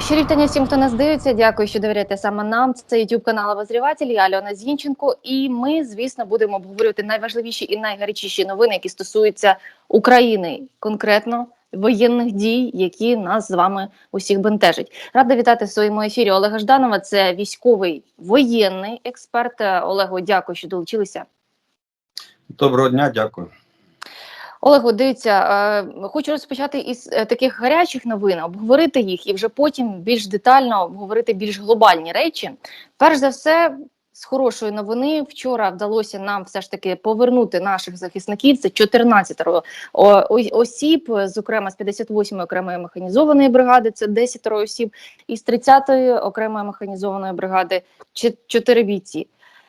Щирі вітання всім, хто нас дивиться. Дякую, що довіряєте саме нам. Це youtube канал Обозріватель, я Альона Зінченко. І ми, звісно, будемо обговорювати найважливіші і найгарячіші новини, які стосуються України, конкретно воєнних дій, які нас з вами усіх бентежать. Рада вітати в своєму ефірі Олега Жданова. Це військовий воєнний експерт. Олегу, дякую, що долучилися. Доброго дня, дякую. Олегу, дивіться, е, хочу розпочати із е, таких гарячих новин, обговорити їх і вже потім більш детально обговорити більш глобальні речі. Перш за все, з хорошої новини, вчора вдалося нам все ж таки повернути наших захисників. Це 14 о- о- осіб, зокрема з 58-ї окремої механізованої бригади, це 10 осіб, і з 30-ї окремої механізованої бригади 4 бійці.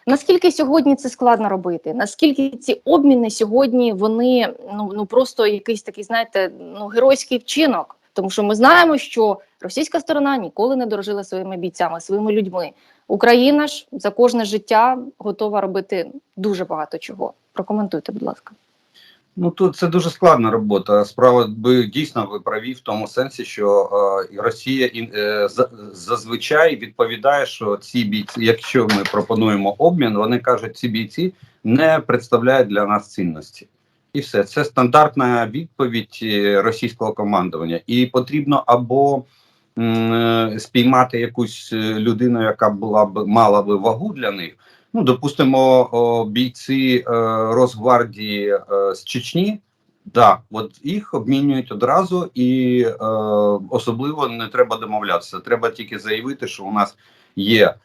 Наскільки сьогодні це складно робити? Наскільки ці обміни сьогодні вони ну ну просто якийсь такий, знаєте, ну геройський вчинок? Тому що ми знаємо, що російська сторона ніколи не дорожила своїми бійцями, своїми людьми. Україна ж за кожне життя готова робити дуже багато чого. Прокоментуйте, будь ласка. Ну тут це дуже складна робота. Справа ви дійсно ви праві в тому сенсі, що е, Росія е, зазвичай відповідає, що ці бійці, якщо ми пропонуємо обмін, вони кажуть, ці бійці не представляють для нас цінності. І все це стандартна відповідь е, російського командування, і потрібно або м, е, спіймати якусь е, людину, яка була б мала би вагу для них. Ну, допустимо, бійці е, Росгвардії е, з Чечні. Да, от їх обмінюють одразу, і е, особливо не треба домовлятися. Треба тільки заявити, що у нас є е,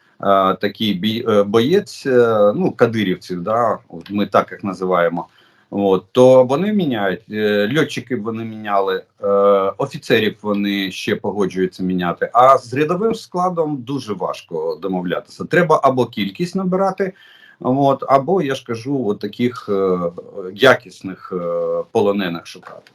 такий бій, боєць, ну кадирівців, да, ми так їх називаємо. От, то вони міняють льотчики. вони міняли, е, офіцерів вони ще погоджуються міняти. А з рядовим складом дуже важко домовлятися. Треба або кількість набирати, от, або я ж кажу, от таких е, якісних е, полонених шукати.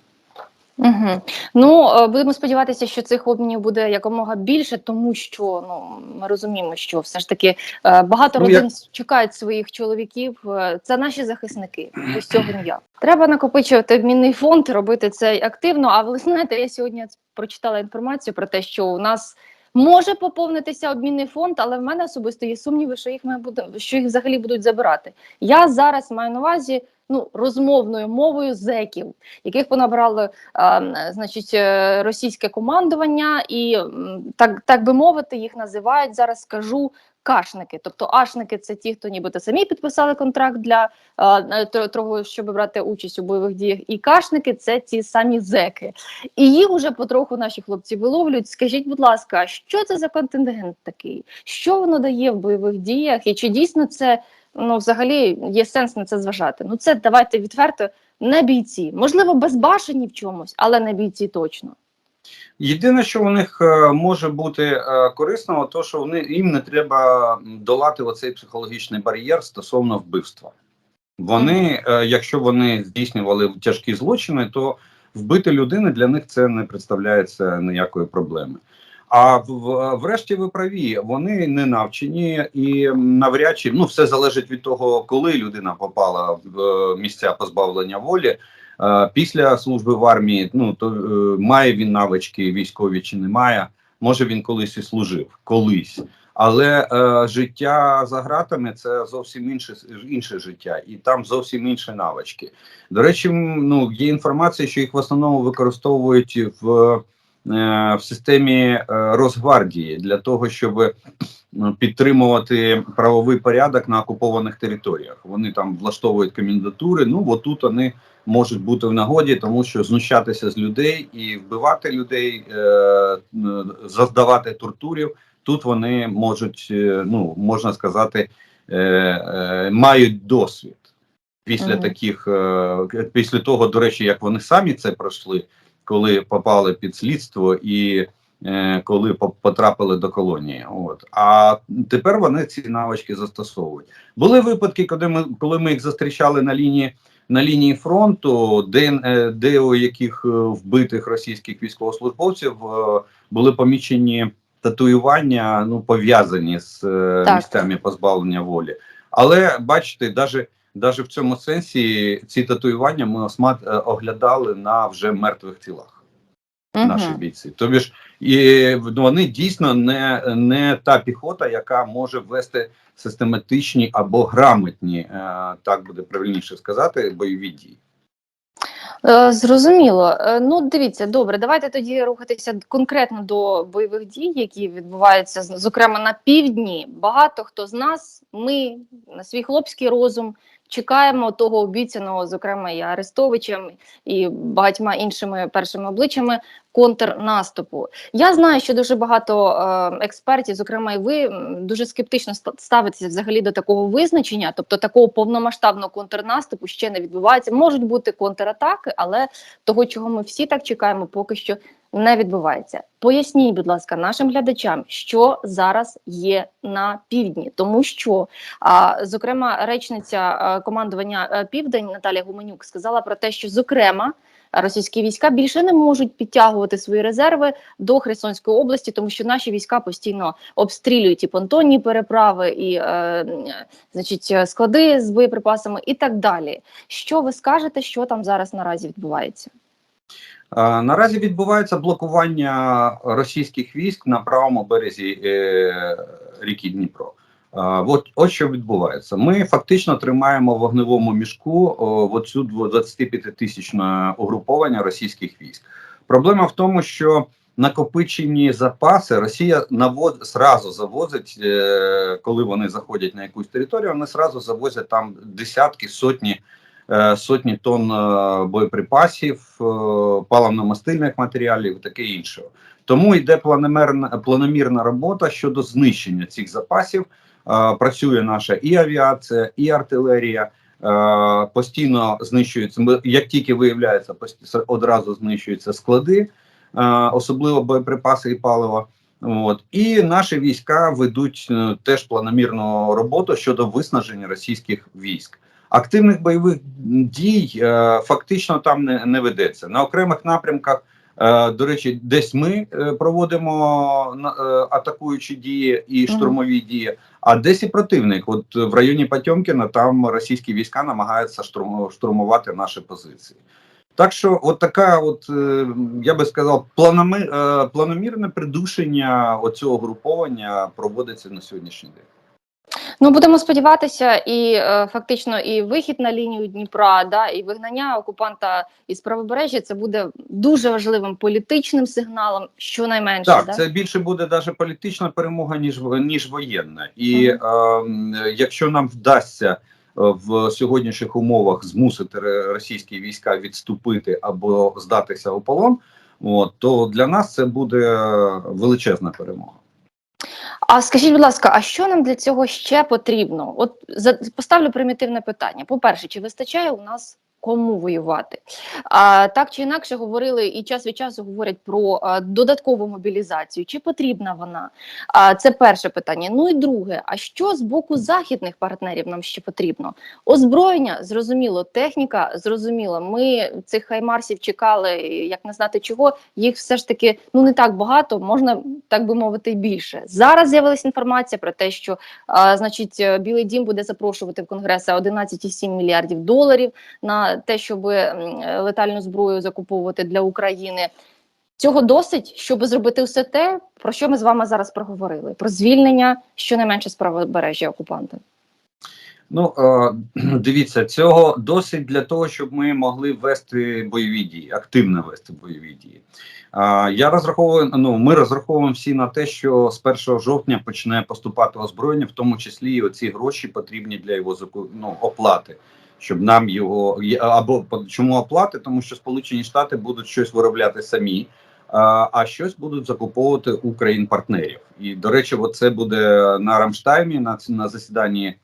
Угу. Ну е, будемо сподіватися, що цих обмінів буде якомога більше, тому що ну ми розуміємо, що все ж таки е, багато Ну, родин як- чекають своїх чоловіків. Е, Це наші захисники. Без цього ніяк. Треба накопичувати обмінний фонд, робити це активно. А ви знаєте, я сьогодні прочитала інформацію про те, що у нас. Може поповнитися обмінний фонд, але в мене особисто є сумніви, що їх має буде, що їх взагалі будуть забирати. Я зараз маю на увазі ну розмовною мовою зеків, яких понабрали м, значить, е, російське командування, і так, так би мовити, їх називають зараз. Скажу кашники. Тобто, ашники це ті, хто нібито самі підписали контракт для е, того, щоб брати участь у бойових діях. І кашники це ті самі зеки. І їх уже потроху наші хлопці виловлюють. Скажіть, будь ласка, що це за контингент такий? Що воно дає в бойових діях? І чи дійсно це ну взагалі є сенс на це зважати? Ну це давайте відверто не бійці, можливо, безбашені в чомусь, але не бійці точно. Єдине, що у них е, може бути е, корисно, то що вони їм не треба долати оцей психологічний бар'єр стосовно вбивства. Вони, е, якщо вони здійснювали тяжкі злочини, то вбити людину для них це не представляється ніякої проблеми. А врешті ви праві, вони не навчені і навряд чи ну все залежить від того, коли людина попала в е, місця позбавлення волі. Е, Після служби в армії, ну то е, має він навички військові чи не має. Може він колись і служив, колись. Але е, життя за ґратами це зовсім інше інше життя, і там зовсім інші навички. До речі, ну є інформація, що їх в основному використовують в, в системі е, Росгвардії для того, щоб е, підтримувати правовий порядок на окупованих територіях. Вони там влаштовують комендатури. Ну отут вони можуть бути в нагоді, тому що знущатися з людей і вбивати людей, е, е, завдавати тортурів. Тут вони можуть, е, ну можна сказати, е, е, мають досвід після Мгм. таких, е, після того, до речі, як вони самі це пройшли, коли попали під слідство і е, коли потрапили до колонії. От а тепер вони ці навички застосовують. Були випадки, коли ми коли ми їх зустрічали на лінії. На лінії фронту, де, е, де у яких е, вбитих російських військовослужбовців е, були помічені татуювання, ну пов'язані з е, Так. місцями позбавлення волі. Але бачите, навіть навіть в цьому сенсі ці татуювання ми осмат е, оглядали на вже мертвих тілах. Мгм. наші бійці. Тобі ж і вони дійсно не, не та піхота, яка може вести систематичні або грамотні, е, так буде правильніше сказати, бойові дії. Е, Зрозуміло. Ну, дивіться, добре, давайте тоді рухатися конкретно до бойових дій, які відбуваються зокрема на півдні. Багато хто з нас, ми на свій хлопський розум чекаємо того обіцяного, зокрема і Арестовичем, і багатьма іншими першими обличчями контрнаступу. Я знаю, що дуже багато е, експертів, зокрема і ви, дуже скептично ста- ставитеся взагалі до такого визначення, тобто такого повномасштабного контрнаступу ще не відбувається. Можуть бути контратаки, але того, чого ми всі так чекаємо, поки що не відбувається. Поясніть, будь ласка, нашим глядачам, що зараз є на півдні, тому що зокрема речниця командування Південь Наталія Гуменюк сказала про те, що зокрема. Російські війська більше не можуть підтягувати свої резерви до Херсонської області, тому що наші війська постійно обстрілюють і понтонні переправи, і е, значить склади з боєприпасами, і так далі. Що ви скажете, що там зараз наразі відбувається? Е, Наразі відбувається блокування російських військ на правому березі е, ріки Дніпро. Е, От, от що відбувається. Ми фактично тримаємо в вогневому мішку оцю 25-тисячне угруповання російських військ. Проблема в тому, що накопичені запаси Росія навод зразу завозить, коли вони заходять на якусь територію, вони зразу завозять там десятки, сотні сотні тонн е, боєприпасів, е, паливно-мастильних матеріалів, таке інше. Тому йде планомерна планомірна робота щодо знищення цих запасів. Е, Працює наша і авіація, і артилерія. Е, Постійно знищуються. Як тільки виявляється, одразу знищуються склади, е, особливо боєприпаси і паливо. От і наші війська ведуть е, теж планомірну роботу щодо виснаження російських військ. Активних бойових дій е, фактично там не, не ведеться на окремих напрямках. Е, до речі, десь ми е, проводимо е, атакуючі дії і штурмові дії, а десь і противник. От в районі Потьомкіна там російські війська намагаються штурм, штурмувати наші позиції. Так що, от така, от я би сказав, планомірне придушення оцього груповання проводиться на сьогоднішній день. Ну будемо сподіватися, і е, фактично і вихід на лінію Дніпра, да і вигнання окупанта із правобережжя це буде дуже важливим політичним сигналом, щонайменше. Так, да? це більше буде даже політична перемога, ніж ніж воєнна. І Мгм. ем, якщо нам вдасться е, в сьогоднішніх умовах змусити російські війська відступити або здатися у полон, от, то для нас це буде величезна перемога. А скажіть, будь ласка, а що нам для цього ще потрібно? От за поставлю примітивне питання. По-перше, чи вистачає у нас кому воювати? А, так чи інакше говорили і час від часу говорять про додаткову мобілізацію. Чи потрібна вона? А, це перше питання. Ну і друге, а що з боку західних партнерів нам ще потрібно? Озброєння зрозуміло, техніка зрозуміло. Ми цих хаймарсів чекали, як не знати чого. Їх все ж таки ну не так багато, можна так би мовити, більше. Зараз з'явилася інформація про те, що а, значить Білий Дім буде запрошувати в Конгрес 11,7 мільярдів доларів на те, щоб летальну зброю закуповувати для України. Цього досить, щоб зробити все те, про що ми з вами зараз проговорили: про звільнення щонайменше з правобережжя окупанта. Ну е, дивіться, цього досить для того, щоб ми могли вести бойові дії, активно вести бойові дії. Е, я розраховую. Ну ми розраховуємо всі на те, що з 1 жовтня почне поступати озброєння, в тому числі і оці гроші потрібні для його ну, оплати. Щоб нам його або чому оплати, тому що Сполучені Штати будуть щось виробляти самі, а, щось будуть закуповувати у країн-партнерів. І до речі, це буде на Рамштаймі, на, на засіданні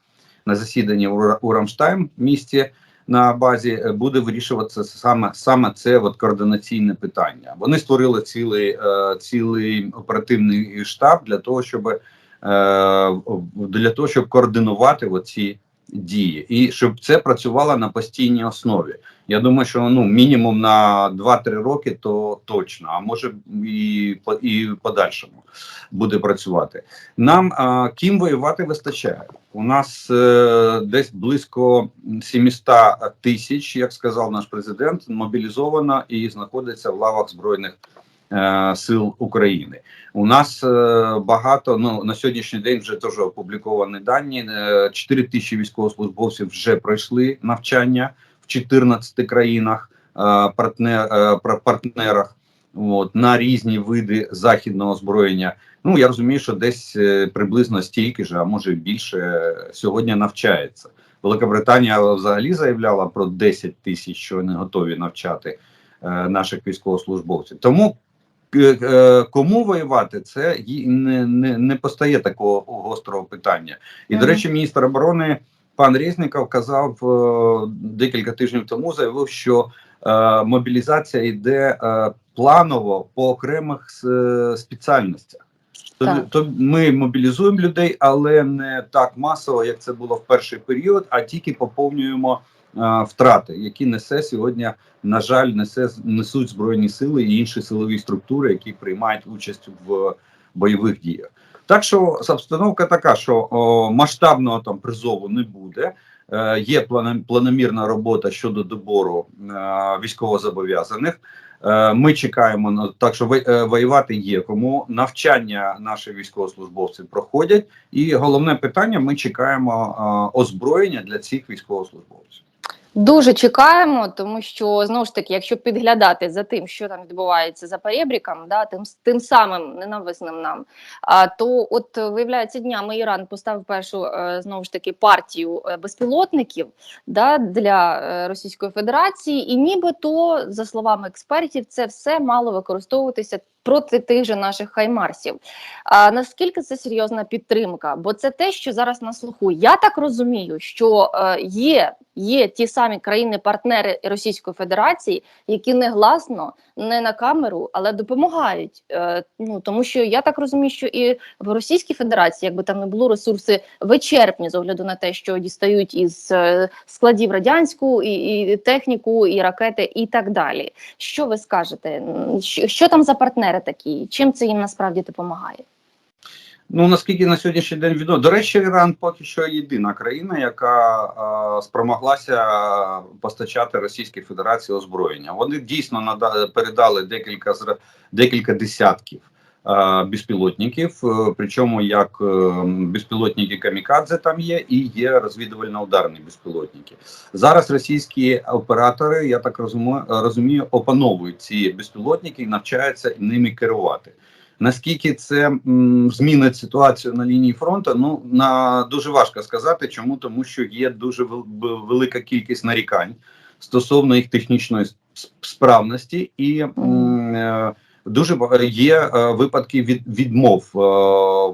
на засіданні у Рамштайм місті на базі е, буде вирішуватися саме саме це от координаційне питання. Вони створили цілий е, цілий оперативний штаб для того, щоб е, для того, щоб координувати оці дії, і щоб це працювало на постійній основі. Я думаю, що ну мінімум на 2-3 роки, то точно, а може і по- і подальшому буде працювати. Нам а, ким воювати вистачає. У нас е, десь близько 700 тисяч, як сказав наш президент, мобілізовано і знаходиться в лавах збройних сил України. У нас е, багато ну на сьогоднішній день вже теж опубліковані дані. Е, 4 тисячі військовослужбовців вже пройшли навчання в 14 країнах е, партнер, е, партнерах. От, на різні види західного озброєння. Ну я розумію, що десь е, приблизно стільки ж, а може більше е, сьогодні навчається. Велика Британія взагалі заявляла про 10 тисяч, що вони готові навчати е, наших військовослужбовців. Тому е, е, кому воювати, це не, не, не постає такого гострого питання. І, до речі, міністр оборони пан Резніков казав е, декілька тижнів тому, заявив, що е, мобілізація йде е, планово по окремих е, спеціальностях. То, то ми мобілізуємо людей, але не так масово, як це було в перший період, а тільки поповнюємо е, втрати, які несе сьогодні, на жаль, несе несуть збройні сили і інші силові структури, які приймають участь в бойових діях. Так що обстановка така, що о, масштабного там призову не буде. Е, є планомірна робота щодо добору е, військовозобов'язаних. Е, Ми чекаємо на так, що е, воювати є кому навчання наші військовослужбовці проходять, і головне питання: ми чекаємо е, озброєння для цих військовослужбовців. Дуже чекаємо, тому що знову ж таки, якщо підглядати за тим, що там відбувається за перебріком, да, тим тим самим ненависним нам, а то от виявляється днями Іран поставив першу е, знову ж таки партію е, безпілотників да, для е, Російської Федерації, і нібито, за словами експертів, це все мало використовуватися проти тих же наших хаймарсів. А наскільки це серйозна підтримка? Бо це те, що зараз на слуху. Я так розумію, що е, є, є ті самі країни-партнери Російської Федерації, які негласно, не на камеру, але допомагають. Е, ну тому що я так розумію, що і в Російській Федерації, якби там не було ресурси вичерпні з огляду на те, що дістають із е, складів радянську і, і техніку, і ракети, і так далі. Що ви скажете? Що, що там за партнери такі? Чим це їм насправді допомагає? Ну наскільки на сьогоднішній день відомо. До речі, Іран поки що єдина країна, яка е, спромоглася постачати Російській Федерації озброєння. Вони дійсно нада передали декілька з декілька десятків безпілотників. е, Причому як е, безпілотники камікадзе там є, і є розвідувально-ударні безпілотники. Зараз російські оператори, я так розумію, опановують ці безпілотники і навчаються ними керувати. Наскільки це змінить ситуацію на лінії фронту? Ну на дуже важко сказати. Чому тому, що є дуже велика кількість нарікань стосовно їх технічної справності, і е, дуже є е, випадки від відмов е,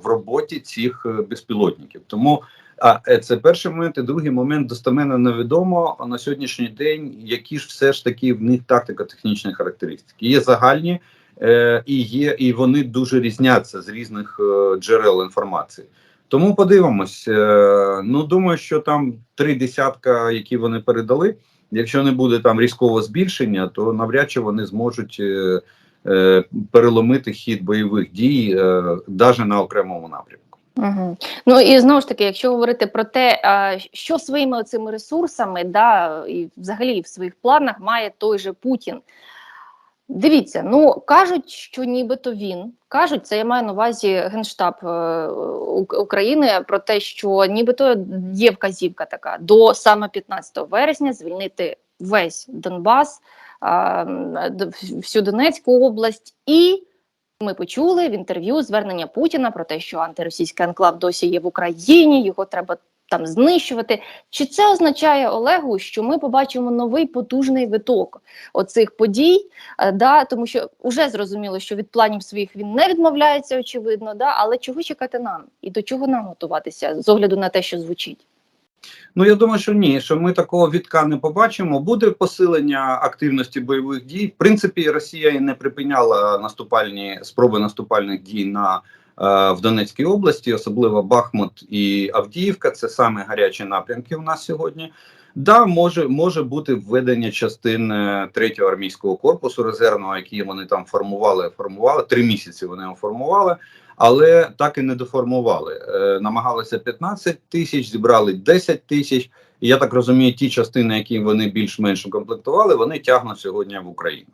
в роботі цих е, безпілотників. Тому а це перший момент. І другий момент достеменно невідомо на сьогоднішній день, які ж все ж таки в них тактико-технічні характеристики. Є загальні. І є, і вони дуже різняться з різних джерел інформації. Тому подивимось. Ну думаю, що там три десятка, які вони передали. Якщо не буде там різкого збільшення, то навряд чи вони зможуть переломити хід бойових дій е, навіть на окремому напрямку. Угу. Ну і знову ж таки, якщо говорити про те, що своїми цими ресурсами, да, і взагалі в своїх планах має той же Путін. Дивіться, ну кажуть, що нібито він кажуть, це я маю на увазі генштаб е, України про те, що нібито є вказівка така до саме 15 вересня звільнити весь Донбас, всю Донецьку область і ми почули в інтерв'ю звернення Путіна про те, що антиросійський анклав досі є в Україні, його треба там знищувати. Чи це означає Олегу, що ми побачимо новий потужний виток оцих подій? Е, да, тому що вже зрозуміло, що від планів своїх він не відмовляється, очевидно, да, але чого чекати нам і до чого нам готуватися з огляду на те, що звучить? Ну я думаю, що ні, що ми такого відка не побачимо. Буде посилення активності бойових дій. В принципі, Росія і не припиняла наступальні спроби наступальних дій на е, в Донецькій області, особливо Бахмут і Авдіївка. Це саме гарячі напрямки у нас сьогодні. Да, може може бути введення частин е, третього армійського корпусу резервного, які вони там формували. Формували три місяці. Вони формували, але так і не доформували. Е, намагалися 15 тисяч, зібрали 10 тисяч. Я так розумію, ті частини, які вони більш-менш укомплектували, вони тягнуть сьогодні в Україну.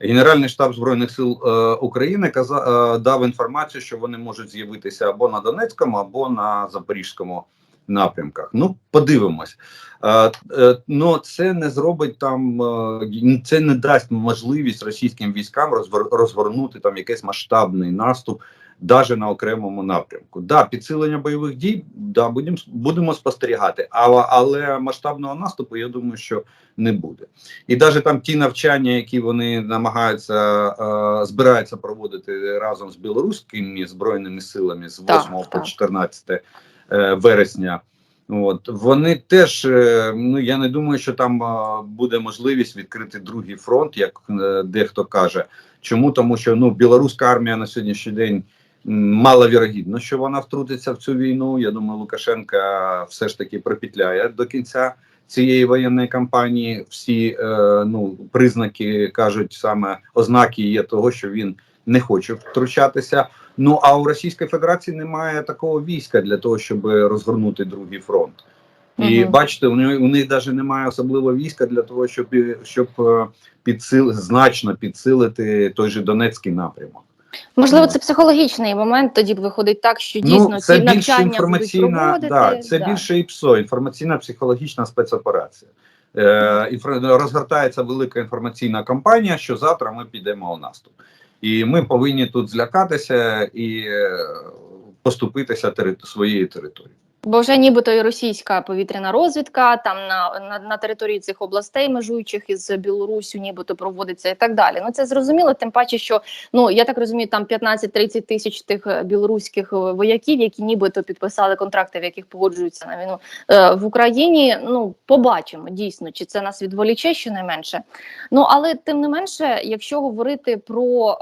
Генеральний штаб збройних сил е, України каза, е, дав інформацію, що вони можуть з'явитися або на Донецькому, або на Запорізькому напрямках. Ну, подивимось. Е, е, ну, це не зробить там, е, це не дасть можливість російським військам розгорнути там якийсь масштабний наступ. Навіть на окремому напрямку. Да, підсилення бойових дій, да, будемо будемо спостерігати, але, але масштабного наступу, я думаю, що не буде. І навіть там ті навчання, які вони намагаються е, збираються проводити разом з білоруськими збройними силами з 8 Так, по так. 14 е, вересня. От вони теж е, ну я не думаю, що там е, буде можливість відкрити другий фронт, як е, дехто каже. Чому тому, що ну білоруська армія на сьогоднішній день маловірогідно, що вона втрутиться в цю війну. Я думаю, Лукашенка все ж таки пропітляє до кінця цієї воєнної кампанії. Всі е, ну признаки кажуть саме ознаки є того, що він не хоче втручатися. Ну а у Російської Федерації немає такого війська для того, щоб розгорнути другий фронт. І Мгм. бачите, у них, у них навіть немає особливо війська для того, щоб щоб е, підсил значно підсилити той же Донецький напрямок. Можливо, Ну. це психологічний момент. Тоді виходить так, що дійсно ну, це ці більше навчання інформаційна, проводити. да, це більше ІПСО, інформаційна психологічна спецоперація. Е, інфра- розгортається велика інформаційна кампанія, що завтра ми підемо у наступ. І ми повинні тут злякатися і е, поступитися тери- своєю територією. Бо вже нібито і російська повітряна розвідка там на, на, на території цих областей, межуючих із Білоруссю, нібито проводиться і так далі. Ну це зрозуміло, тим паче, що ну я так розумію, там 15-30 тисяч тих е, білоруських е, вояків, які нібито підписали контракти, в яких погоджуються на війну е, в Україні. Ну побачимо дійсно, чи це нас відволіче щонайменше. Ну але тим не менше, якщо говорити про е,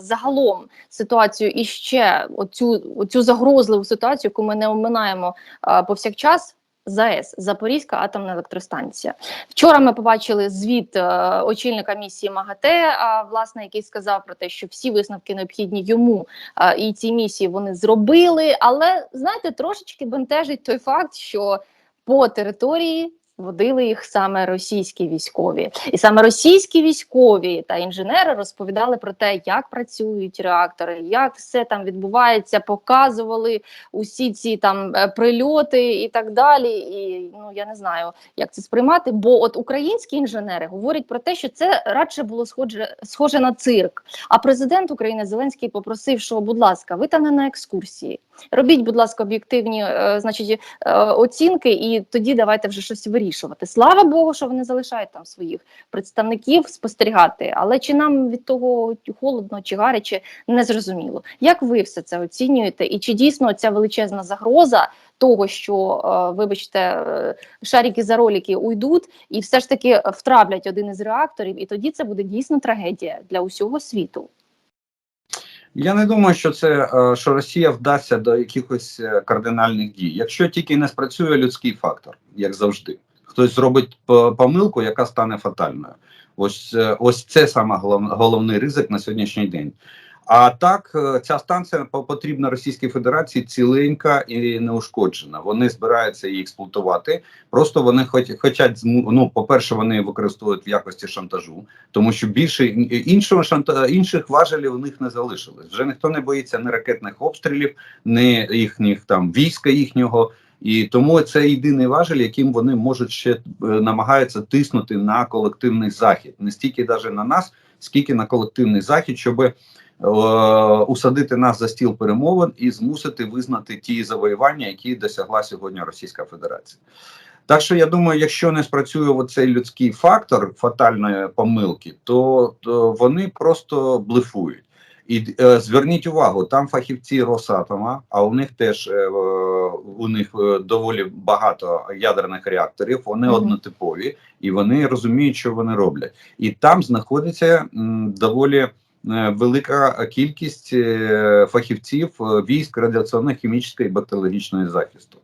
загалом ситуацію і ще оцю, оцю загрозливу ситуацію, яку ми не оминаємо е, повсякчас. ЗАЕС Запорізька атомна електростанція. Вчора ми побачили звіт е, очільника місії МАГАТЕ, е, власне, який сказав про те, що всі висновки необхідні йому е, і цій місії вони зробили. Але знаєте, трошечки бентежить той факт, що по території водили їх саме російські військові, і саме російські військові та інженери розповідали про те, як працюють реактори, як все там відбувається, показували усі ці там е, прильоти і так далі. І ну я не знаю, як це сприймати. Бо от українські інженери говорять про те, що це радше було схоже схоже на цирк. А президент України Зеленський попросив, що, будь ласка, ви там не на екскурсії. Робіть, будь ласка, об'єктивні, е, значить, е, оцінки, і тоді давайте вже щось вирішувати. Слава Богу, що вони залишають там своїх представників спостерігати. Але чи нам від того холодно чи гаряче, не зрозуміло. Як ви все це оцінюєте? І чи дійсно ця величезна загроза того, що, е, вибачте, е, шарики за ролики уйдуть і все ж таки втравлять один із реакторів, і тоді це буде дійсно трагедія для усього світу. Я не думаю, що це е, що Росія вдасться до якихось кардинальних дій, якщо тільки не спрацює людський фактор, як завжди. Хтось зробить помилку, яка стане фатальною. Ось е, ось це саме голов- головний ризик на сьогоднішній день. А так, е, ця станція по- потрібна Російській Федерації ціленька і неушкоджена. Вони збираються її експлуатувати. Просто вони хоч хочуть ну, по-перше, вони використовують в якості шантажу, тому що більше іншого шанта інших важелів у них не залишилось. Вже ніхто не боїться ні ракетних обстрілів, ні їхніх там війська їхнього. І тому це єдиний важель, яким вони можуть ще е, намагаються тиснути на колективний захід, не стільки навіть на нас, скільки на колективний захід, щоб е, усадити нас за стіл перемовин і змусити визнати ті завоювання, які досягла сьогодні Російська Федерація. Так що я думаю, якщо не спрацює оцей людський фактор фатальної помилки, то, то вони просто блефують. І е, зверніть увагу, там фахівці Росатома, а у них теж е, у них е, доволі багато ядерних реакторів. Вони Мгм. однотипові і вони розуміють, що вони роблять. І там знаходиться м, доволі е, велика кількість е, фахівців е, військ радіаційної, хімічної і бактеріологічної захисту.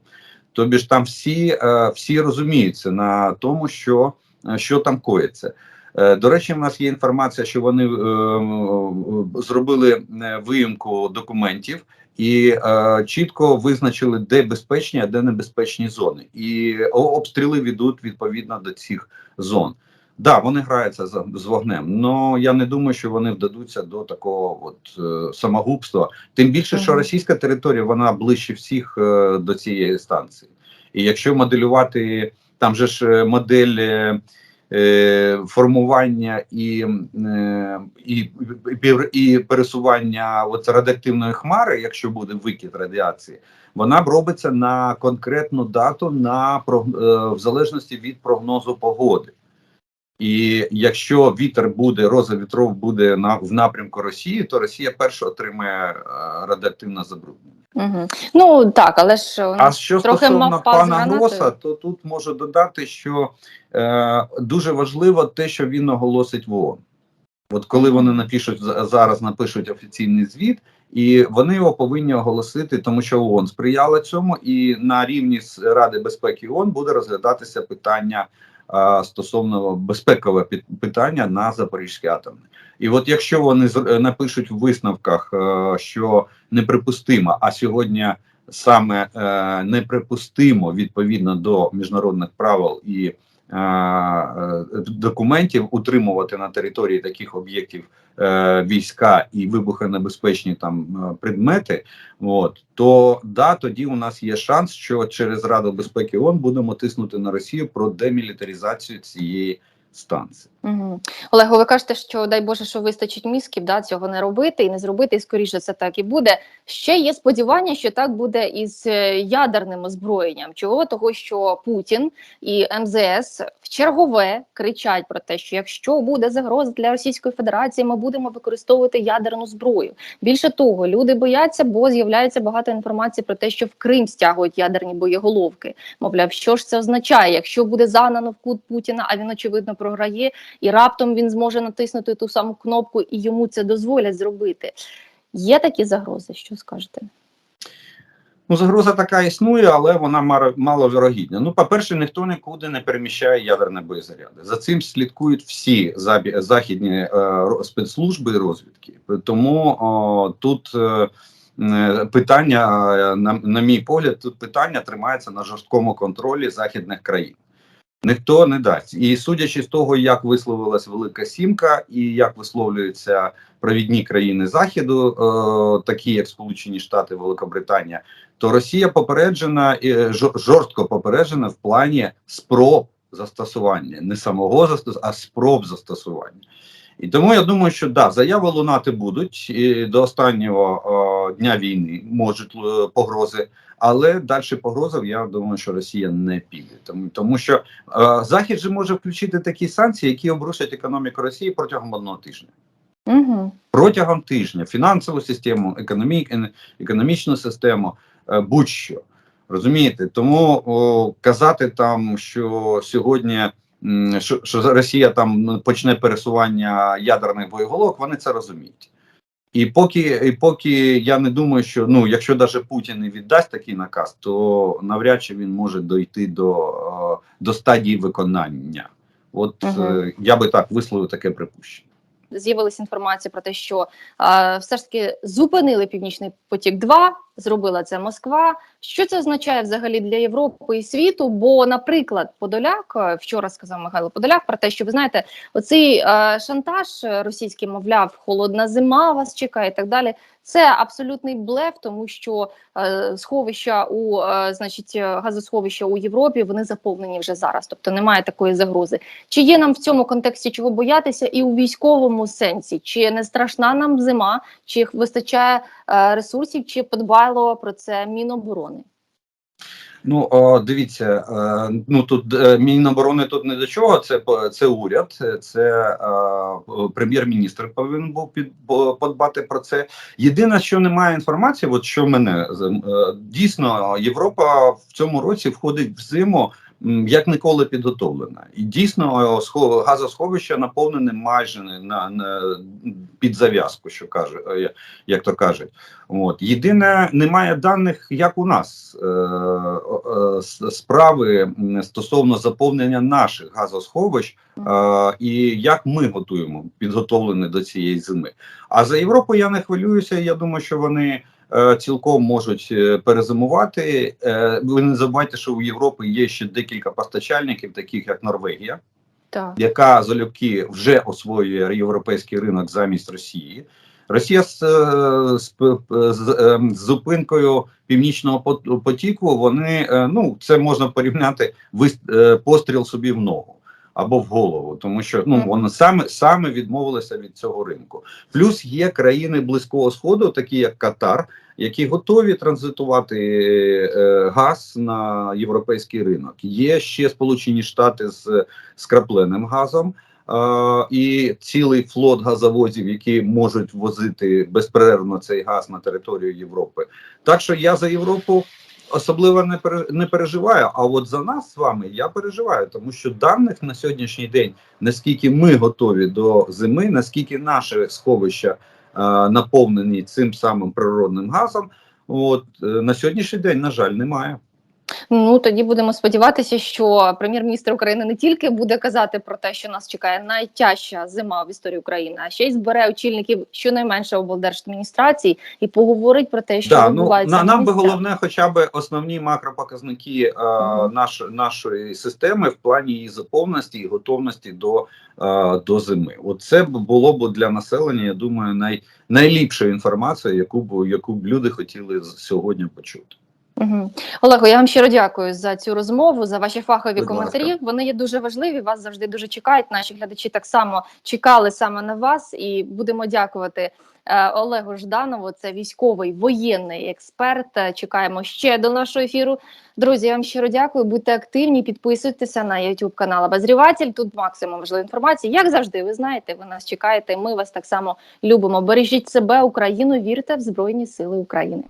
Тобі ж там всі, е, всі розуміються на тому, що, е, що там коїться. Е, До речі, в нас є інформація, що вони е, зробили е, виїмку документів і чітко визначили, де безпечні, а де небезпечні зони, і обстріли ведуть відповідно до цих зон. Да, вони граються з, вогнем, але я не думаю, що вони вдадуться до такого от е, самогубства. Тим більше, що російська територія вона ближче всіх е, до цієї станції. І якщо моделювати там же ж модель формування і, е, і, і, пересування радіоактивної хмари, якщо буде викид радіації, вона робиться на конкретну дату на е, в залежності від прогнозу погоди. І якщо вітер буде, роза вітров буде на в напрямку Росії, то Росія перша отримає е, радіоактивне забруднення. Угу. Ну так, але ж у А що трохи стосовно пана гранатою. Гроса, то тут можу додати, що е, дуже важливо те, що він оголосить в ООН. От коли вони напишуть за- зараз, напишуть офіційний звіт, і вони його повинні оголосити, тому що ООН сприяла цьому, і на рівні Ради безпеки ООН буде розглядатися питання стосовно безпекове питання на Запорізькій атомній. І от якщо вони е, напишуть в висновках, е, що неприпустимо, а сьогодні саме е, неприпустимо відповідно до міжнародних правил і документів утримувати на території таких об'єктів е, війська і вибухонебезпечні там е, предмети, от то да, тоді у нас є шанс, що через Раду безпеки ООН будемо тиснути на Росію про демілітаризацію цієї станції. Угу. Олего, ви кажете, що дай Боже, що вистачить мізків да, цього не робити і не зробити, і скоріше це так і буде. Ще є сподівання, що так буде із е, ядерним озброєнням. Чого того, що Путін і МЗС в чергове кричать про те, що якщо буде загроза для Російської Федерації, ми будемо використовувати ядерну зброю. Більше того, люди бояться, бо з'являється багато інформації про те, що в Крим стягують ядерні боєголовки. Мовляв, що ж це означає, якщо буде загнано в кут Путіна, а він очевидно програє, і раптом він зможе натиснути ту саму кнопку, і йому це дозволять зробити. Є такі загрози, що скажете? Ну, загроза така існує, але вона мало- маловірогідна. Ну, по-перше, ніхто нікуди не переміщає ядерні боєзаряди. За цим слідкують всі західні е, спецслужби і розвідки. Тому о, тут е, питання, е, на, на мій погляд, тут питання тримається на жорсткому контролі західних країн. Ніхто не дасть. І судячи з того, як висловилась Велика Сімка і як висловлюються провідні країни Західу, е, такі як Сполучені Штати, Великобританія, то Росія попереджена і жо- жорстко попереджена в плані спроб застосування, не самого застосування, а спроб застосування. І тому я думаю, що да, заяви лунати будуть і до останнього е, дня війни можуть е, погрози, але далі погрозив, я думаю, що Росія не піде. Тому, тому що е, Захід же може включити такі санкції, які обрушать економіку Росії протягом одного тижня Угу. протягом тижня фінансову систему, економі... економічну систему, е, будь-що. Розумієте? Тому о, казати там, що сьогодні що, що Росія там почне пересування ядерних боєголовок, вони це розуміють. І поки, і поки я не думаю, що ну, якщо навіть Путін не віддасть такий наказ, то навряд чи він може дойти до, е, до стадії виконання. От е, я би так висловив таке припущення. З'явилася інформація про те, що е, все ж таки зупинили Північний потік 2 зробила це Москва. Що це означає взагалі для Європи і світу? Бо, наприклад, Подоляк е, вчора сказав Михайло Подоляк про те, що ви знаєте, оцей е, шантаж російський, мовляв, холодна зима вас чекає і так далі. Це абсолютний блеф, тому що е, сховища у е, значить е, газосховища у Європі вони заповнені вже зараз, тобто немає такої загрози. Чи є нам в цьому контексті чого боятися, і у військовому сенсі? Чи не страшна нам зима, чи вистачає е, ресурсів, чи подбало про це Міноборони? Ну дивіться, е, ну тут е, Міноборони тут не до чого. Це це уряд, це- е, прем'єр-міністр повинен був подбати про це. Єдине, що немає інформації, от що мене дійсно Європа в цьому році входить в зиму. Як ніколи підготовлена, і дійсно е, газосховище наповнене майже на, на, під зав'язку, що каже, е, як то кажуть. От єдине, немає даних, як у нас е, е, справи стосовно заповнення наших газосховищ, е, і як ми готуємо підготовлені до цієї зими. А за Європу я не хвилююся. Я думаю, що вони цілком можуть е, перезимувати. Е, ви не забувайте, що у Європи є ще декілька постачальників, таких як Норвегія. Так. яка залюбки вже освоює європейський ринок замість Росії. Росія з, е, з, з, е, з зупинкою північного пот- потіку. Вони е, ну це можна порівняти е, постріл собі в ногу або в голову, тому що ну вони саме саме відмовилися від цього ринку. Плюс є країни близького сходу, такі як Катар, які готові транзитувати е, газ на європейський ринок. Є ще Сполучені Штати з скрапленим газом. е, І цілий флот газовозів, які можуть возити безперервно цей газ на територію Європи. Так що я за Європу особливо не не переживаю. А от за нас з вами я переживаю, тому що даних на сьогоднішній день, наскільки ми готові до зими, наскільки наші сховища е, наповнені цим самим природним газом, от е, на сьогоднішній день, на жаль, немає. Ну тоді будемо сподіватися, що прем'єр-міністр України не тільки буде казати про те, що нас чекає найтяжча зима в історії України, а ще й збере очільників щонайменше облдержадміністрацій і поговорить про те, що Да, ну, на, нам би головне, хоча б основні макропоказники е, наш, нашої системи в плані її заповненості і готовності до, е, до зими. От це б було б для населення, я думаю, най, найліпшою інформацією, яку б яку б люди хотіли сьогодні почути. Угу. Олего, я вам щиро дякую за цю розмову, за ваші фахові Будь коментарі. ласка. Вони є дуже важливі. Вас завжди дуже чекають. Наші глядачі так само чекали саме на вас, і будемо дякувати е, Олегу Жданову. Це військовий воєнний експерт. Е, Чекаємо ще до нашого ефіру. Друзі, я вам щиро дякую. Будьте активні, підписуйтеся на YouTube канал Обозріватель. Тут максимум важливої інформації. Як завжди, ви знаєте, ви нас чекаєте. Ми вас так само любимо. Бережіть себе, Україну, вірте в Збройні Сили України.